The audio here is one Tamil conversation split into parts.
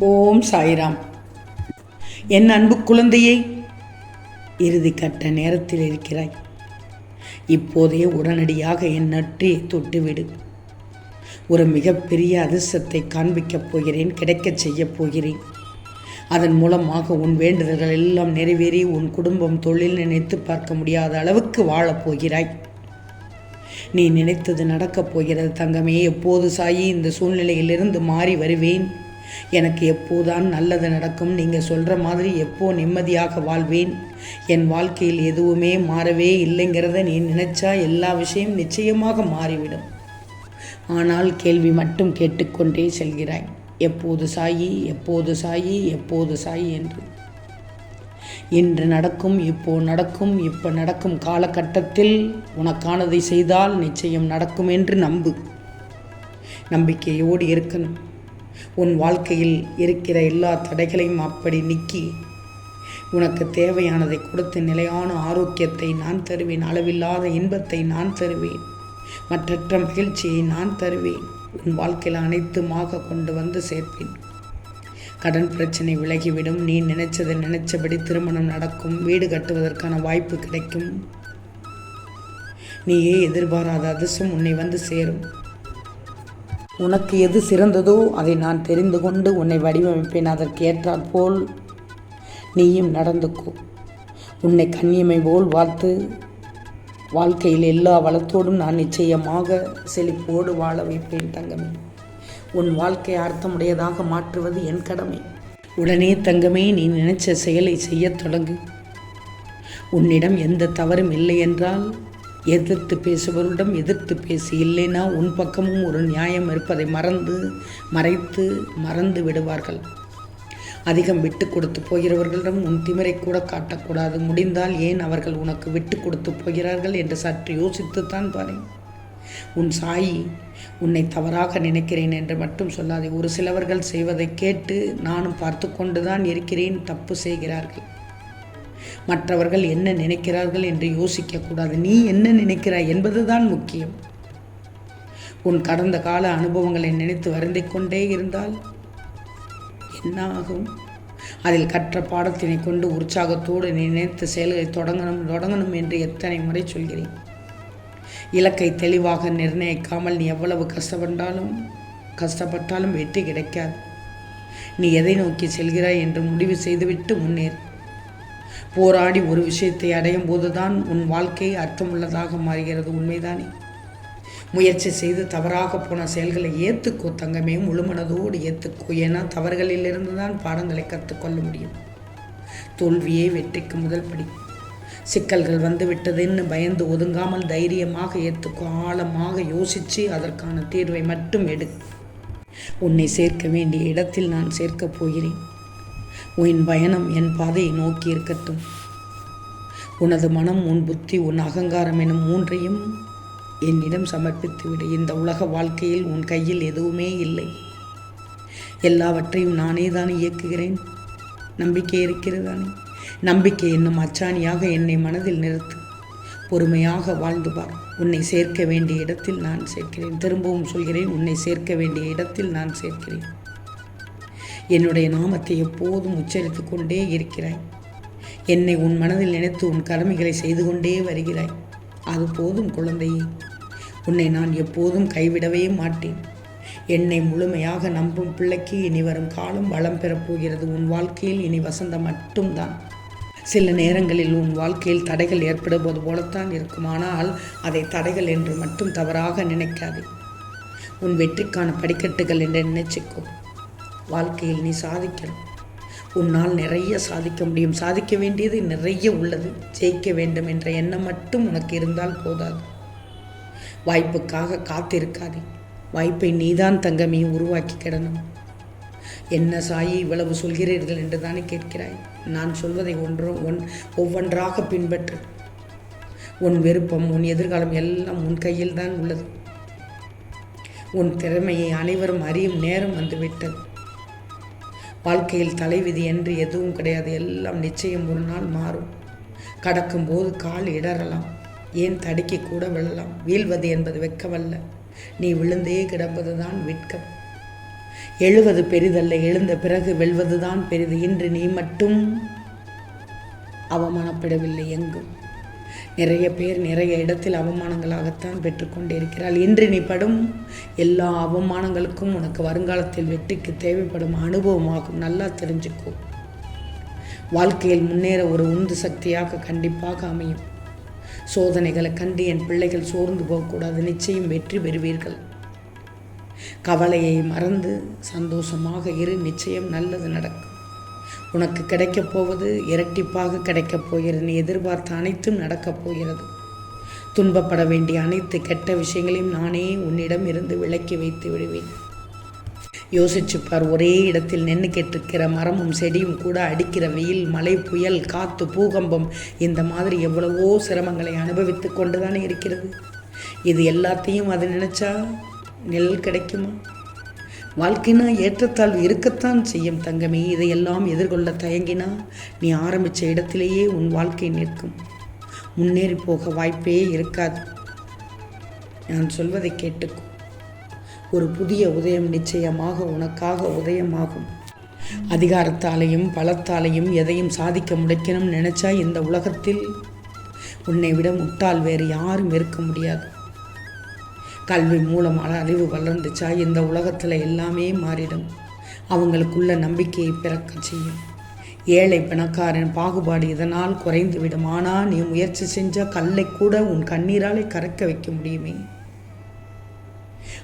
ஓம் சாய்ராம். என் அன்பு குழந்தையை இறுதி கட்ட நேரத்தில் இருக்கிறாய். இப்போதே உடனடியாக என் நற்றியை தொட்டுவிடு. ஒரு மிகப்பெரிய அதிர்ஷ்டத்தை காண்பிக்கப் போகிறேன் கிடைக்கச் செய்யப் போகிறேன். அதன் மூலமாக உன் வேண்டுதல்கள் எல்லாம் நிறைவேறி உன் குடும்பம் தொழில் நினைத்து பார்க்க முடியாத அளவுக்கு வாழப் போகிறாய். நீ நினைத்தது நடக்கப் போகிறது தங்கமே எப்போது சாயி இந்த சூழ்நிலையிலிருந்து மாறி வருவேன்? எனக்கு எப்போதான் நல்லது நடக்கும் நீங்கள் சொல்கிற மாதிரி எப்போ நிம்மதியாக வாழ்வேன்? என் வாழ்க்கையில் எதுவுமே மாறவே இல்லைங்கிறத நீ நினைச்சா எல்லா விஷயம் நிச்சயமாக மாறிவிடும். ஆனால் கேள்வி மட்டும் கேட்டுக்கொண்டே செல்கிறாய் எப்போது சாயி எப்போது சாயி எப்போது சாயி என்று. இன்று நடக்கும் இப்போ நடக்கும் இப்போ நடக்கும் காலகட்டத்தில் உனக்கானதை செய்தால் நிச்சயம் நடக்கும் என்று நம்பு. நம்பிக்கையோடு இருக்கணும். உன் வாழ்க்கையில் இருக்கிற எல்லா தடைகளையும் அப்படி நீக்கி உனக்கு தேவையானதை கொடுத்து நிலையான ஆரோக்கியத்தை நான் தருவேன் அளவில்லாத இன்பத்தை நான் தருவேன் மற்றற்ற மகிழ்ச்சியை நான் தருவேன். உன் வாழ்க்கையில் அனைத்துமாக கொண்டு வந்து சேர்ப்பேன். கடன் பிரச்சனை விலகிவிடும் நீ நினைச்சதை நினைச்சபடி திருமணம் நடக்கும் வீடு கட்டுவதற்கான வாய்ப்பு கிடைக்கும். நீயே எதிர்பாராத அதிர்ஷ்டம் உன்னை வந்து சேரும். உனக்கு எது சிறந்ததோ அதை நான் தெரிந்து கொண்டு உன்னை வடிவமைப்பேன். அதற்கு ஏற்றாற்போல் நீயும் நடந்துக்கோ. உன்னை கண்ணியமை போல் வாழ்த்து. வாழ்க்கையில் எல்லா வளத்தோடும் நான் நிச்சயமாக செழிப்போடு வாழ வைப்பேன் தங்கமே. உன் வாழ்க்கை அர்த்தமுடையதாக மாற்றுவது என் கடமை. உடனே தங்கமே நீ நினைச்ச செயலை செய்யத் தொடங்கு. உன்னிடம் எந்த தவறும் இல்லை என்றால் எதிர்த்து பேசுபவரிடம் எதிர்த்து பேசி இல்லைனா உன் பக்கமும் ஒரு நியாயம் இருப்பதை மறந்து மறைத்து மறந்து விடுவார்கள். அதிகம் விட்டு கொடுத்து போகிறவர்களிடம் உன் திமிரை கூட காட்டக்கூடாது. முடிந்தால் ஏன் அவர்கள் உனக்கு விட்டு கொடுத்து போகிறார்கள் என்று சற்று யோசித்துத்தான் பாரு உன் சாயி உன்னை தவறாக நினைக்கிறேன் என்று மட்டும் சொல்லாதே. ஒரு சிலவர்கள் செய்வதை கேட்டு நானும் பார்த்து கொண்டுதான் இருக்கிறேன் தப்பு செய்கிறார்கள். மற்றவர்கள் என்ன நினைக்கிறார்கள் என்று யோசிக்கக்கூடாது. நீ என்ன நினைக்கிறாய் என்பதுதான் முக்கியம். உன் கடந்த கால அனுபவங்களை நினைத்து வருந்திக் கொண்டே இருந்தால் என்ன ஆகும் அதில் கற்ற பாடத்தினை கொண்டு உற்சாகத்தோடு நீ செயல்களை தொடங்கணும் தொடங்கணும் என்று எத்தனை முறை சொல்கிறேன். இலக்கை தெளிவாக நிர்ணயிக்காமல் நீ எவ்வளவு கஷ்டப்பட்டாலும் கஷ்டப்பட்டாலும் வெற்றி கிடைக்காது. நீ எதை நோக்கி செல்கிறாய் என்று முடிவு செய்துவிட்டு முன்னேறு. போராடி ஒரு விஷயத்தை அடையும் போதுதான் உன் வாழ்க்கை அர்த்தமுள்ளதாக மாறுகிறது. உண்மைதானே? முயற்சி செய்து தவறாக போன செயல்களை ஏற்றுக்கோ தங்கமே. முழுமனதோடு ஏற்றுக்கோ ஏன்னா தவறுகளிலிருந்து தான் பாடங்களை கற்றுக்கொள்ள முடியும். தோல்வியே வெற்றிக்கு முதல் படி. சிக்கல்கள் வந்துவிட்டதுன்னு பயந்து ஒதுங்காமல் தைரியமாக ஏற்றுக்கோ ஆழமாக யோசித்து அதற்கான தீர்வை மட்டும் எடு. உன்னை சேர்க்க வேண்டிய இடத்தில் நான் சேர்க்கப் போகிறேன். உன் பயணம் என் பாதையை நோக்கி இருக்கட்டும். உனது மனம் உன் புத்தி உன் அகங்காரம் எனும் மூன்றையும் என்னிடம் சமர்ப்பித்து விடு இந்த உலக வாழ்க்கையில் உன் கையில் எதுவுமே இல்லை. எல்லாவற்றையும் நானே தான் இயக்குகிறேன். நம்பிக்கை இருக்கிறதானே? நம்பிக்கை என்னும் அச்சாணியாக என்னை மனதில் நிறுத்து. பொறுமையாக வாழ்ந்து பார். உன்னை சேர்க்க வேண்டிய இடத்தில் நான் சேர்க்கிறேன். திரும்பவும் சொல்கிறேன் உன்னை சேர்க்க வேண்டிய இடத்தில் நான் சேர்க்கிறேன். என்னுடைய நாமத்தை எப்போதும் உச்சரித்து கொண்டே இருக்கிறாய். என்னை உன் மனதில் நினைத்து உன் கடமைகளை செய்து கொண்டே வருகிறாய். அது போதும் குழந்தையே. உன்னை நான் எப்போதும் கைவிடவே மாட்டேன். என்னை முழுமையாக நம்பும் பிள்ளைக்கு இனி வரும் காலம் வளம் பெறப்போகிறது உன் வாழ்க்கையில் இனி வசந்தம் மட்டும்தான். சில நேரங்களில் உன் வாழ்க்கையில் தடைகள் ஏற்படுவது போலத்தான் இருக்கும். ஆனால் அதை தடைகள் என்று மட்டும் தவறாக நினைக்காதே. உன் வெற்றிக்கான படிக்கட்டுகள் என்று நினைச்சுக்கோ. வாழ்க்கையில் நீ சாதிக்கணும். உன்னால் நிறைய சாதிக்க முடியும். சாதிக்க வேண்டியது நிறைய உள்ளது. ஜெயிக்க வேண்டும் என்ற எண்ணம் மட்டும் உனக்கு இருந்தால் போதாது. வாய்ப்புக்காக காத்திருக்காதே. வாய்ப்பை நீதான் தங்கமே உருவாக்கி கிடணும். என்ன சாயி இவ்வளவு சொல்கிறீர்கள் என்று தானே கேட்கிறாய். நான் சொல்வதை ஒன்றும் ஒன் ஒவ்வொன்றாக பின்பற்று. உன் விருப்பம் உன் எதிர்காலம் எல்லாம் உன் கையில் தான் உள்ளது. உன் திறமையை அனைவரும் அறியும் நேரம் வந்துவிட்டது. வாழ்க்கையில் தலைவிதி என்று எதுவும் கிடையாது. எல்லாம் நிச்சயம் ஒரு நாள் மாறும். கடக்கும்போது கால் இடறலாம். ஏன் தடுக்கி கூட விழலாம். வீழ்வது என்பது வெக்கமல்ல நீ விழுந்தே கிடப்பதுதான் வெட்கம். எழுவது பெரிதல்ல. எழுந்த பிறகு வெல்வதுதான் பெரிது. இன்று நீ மட்டும் அவமானப்படவில்லை எங்கும். நிறைய பேர் நிறைய இடத்தில் அவமானங்களாகத்தான் பெற்றுக்கொண்டிருக்கிறாள். இன்று நீ படும் எல்லா அவமானங்களுக்கும் உனக்கு வருங்காலத்தில் வெற்றிக்கு தேவைப்படும் அனுபவமாகும். நல்லா தெரிஞ்சுக்கோ. வாழ்க்கையில் முன்னேற ஒரு உந்து சக்தியாக கண்டிப்பாக அமையும். சோதனைகளை கண்டு என் பிள்ளைகள் சோர்ந்து போகக்கூடாது. நிச்சயம் வெற்றி பெறுவீர்கள். கவலையை மறந்து சந்தோஷமாக இரு. நிச்சயம் நல்லது நடக்கும். உனக்கு கிடைக்கப் போவது இரட்டிப்பாக கிடைக்கப் போகிறது. நீ எதிர்பார்த்த அனைத்தும் நடக்கப் போகிறது. துன்பப்பட வேண்டிய அனைத்து கெட்ட விஷயங்களையும் நானே உன்னிடம் இருந்து விலக்கி வைத்து விடுவேன். யோசிச்சுப்பார் ஒரே இடத்தில் நின்று கேட்டிருக்கிற மரமும் செடியும் கூட அடிக்கிற வெயில் மழை புயல் காத்து பூகம்பம் இந்த மாதிரி எவ்வளவோ சிரமங்களை அனுபவித்து கொண்டு தானே இருக்கிறது. இது எல்லாத்தையும் அது நினச்சா நெல் கிடைக்குமா? வாழ்க்கைனா ஏற்றத்தாழ்வு இருக்கத்தான் செய்யும் தங்கமே. இதையெல்லாம் எதிர்கொள்ள தயங்கினா நீ ஆரம்பித்த இடத்திலேயே உன் வாழ்க்கை நிற்கும். முன்னேறி போக வாய்ப்பே இருக்காது. நான் சொல்வதை கேட்டுக்கும் ஒரு புதிய உதயம் நிச்சயமாக உனக்காக உதயமாகும். அதிகாரத்தாலையும் பலத்தாலையும் எதையும் சாதிக்க முடிக்கணும்னு நினச்சா இந்த உலகத்தில் உன்னை விட முட்டாள் வேறு யாரும் இருக்க முடியாது. கல்வி மூலமாக அறிவு வளர்ந்துச்சா இந்த உலகத்தில் எல்லாமே மாறிடும். அவங்களுக்குள்ள நம்பிக்கையை பிறக்க செய்யும். ஏழை பணக்காரன் பாகுபாடு இதனால் குறைந்து விடும் ஆனால் நீ முயற்சி செஞ்சால் கல்லை கூட உன் கண்ணீராலே கறக்க வைக்க முடியுமே?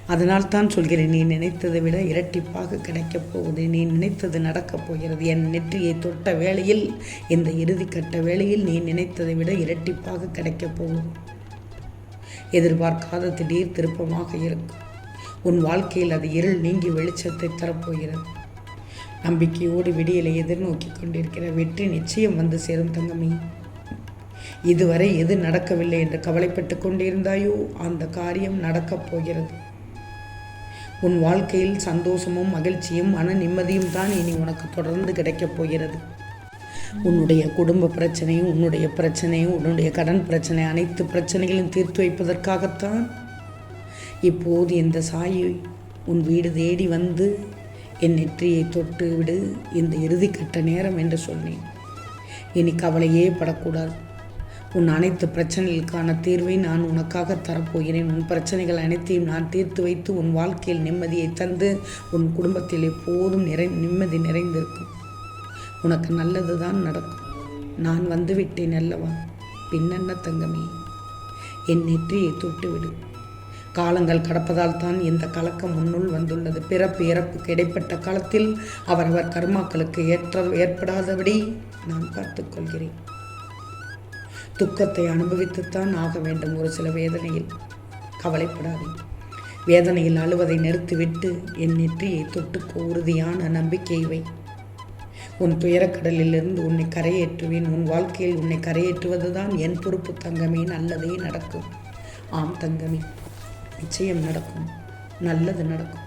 அதனால் தான் சொல்கிறேன் நீ நினைத்ததை விட இரட்டிப்பாக கிடைக்கப் போகுது. நீ நினைத்தது நடக்கப் போகிறது. என் நெற்றியை தொட்ட வேளையில் இந்த இறுதிக்கட்ட வேளையில் நீ நினைத்ததை விட இரட்டிப்பாக கிடைக்கப் போகுது. எதிர்பார்க்காத திடீர் திருப்பமாக இருக்கும். உன் வாழ்க்கையில் அது இருள் நீங்கி வெளிச்சத்தை தரப்போகிறது. நம்பிக்கையோடு விடியலை எதிர்நோக்கி கொண்டிருக்கிற வெற்றி நிச்சயம் வந்து சேரும் தங்கமி. இதுவரை எது நடக்கவில்லை என்று கவலைப்பட்டு கொண்டிருந்தாயோ அந்த காரியம் நடக்கப் போகிறது. உன் வாழ்க்கையில் சந்தோஷமும் மகிழ்ச்சியும் மன நிம்மதியும் தான் இனி உனக்கு தொடர்ந்து கிடைக்கப் போகிறது. உன்னுடைய குடும்ப பிரச்சனையும் உன்னுடைய பிரச்சனையும் உன்னுடைய கடன் பிரச்சனை அனைத்து பிரச்சனைகளையும் தீர்த்து வைப்பதற்காகத்தான் இப்போது இந்த சாயி உன் வீடு தேடி வந்து என் நெற்றியை தொட்டு விடு இந்த இறுதிக்கட்ட நேரம் என்று சொன்னேன். இனி கவலையே படக்கூடாது. உன் அனைத்து பிரச்சனைகளுக்கான தீர்வை நான் உனக்காக தரப்போகிறேன். உன் பிரச்சனைகள் அனைத்தையும் நான் தீர்த்து வைத்து உன் வாழ்க்கையில் நிம்மதியை தந்து உன் குடும்பத்தில் எப்போதும் நிறை நிம்மதி நிறைந்திருக்கும். உனக்கு நல்லது தான் நடக்கும். நான் வந்துவிட்டேன் அல்லவா? பின்னென்ன தங்கமே என் நெற்றியை தொட்டுவிடு. காலங்கள் கடப்பதால் தான் இந்த கலக்கம் முன்னுள் வந்துள்ளது. பிறப்பு இறப்புக்கு இடைப்பட்ட காலத்தில் அவரவர் கர்மாக்களுக்கு ஏற்ற ஏற்படாதபடி நான் பார்த்துக்கொள்கிறேன். துக்கத்தை அனுபவித்துத்தான் ஆக வேண்டும் ஒரு சில வேதனையில். கவலைப்படாது. வேதனையில் அழுவதை நிறுத்திவிட்டு என் நெற்றியை தொட்டுக்கு உறுதியான நம்பிக்கை வை. உன் துயரக்கடலிலிருந்து உன்னை கரையேற்றுவேன். உன் வாழ்க்கையில் உன்னை கரையேற்றுவதுதான் என் பொறுப்பு தங்கமே. நல்லதே நடக்கும். ஆம் தங்கமே நிச்சயம் நடக்கும். நல்லது நடக்கும்.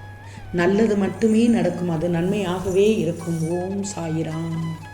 நல்லது மட்டுமே நடக்கும். அது நன்மையாகவே இருக்கும். ஓம் சாயிராம்.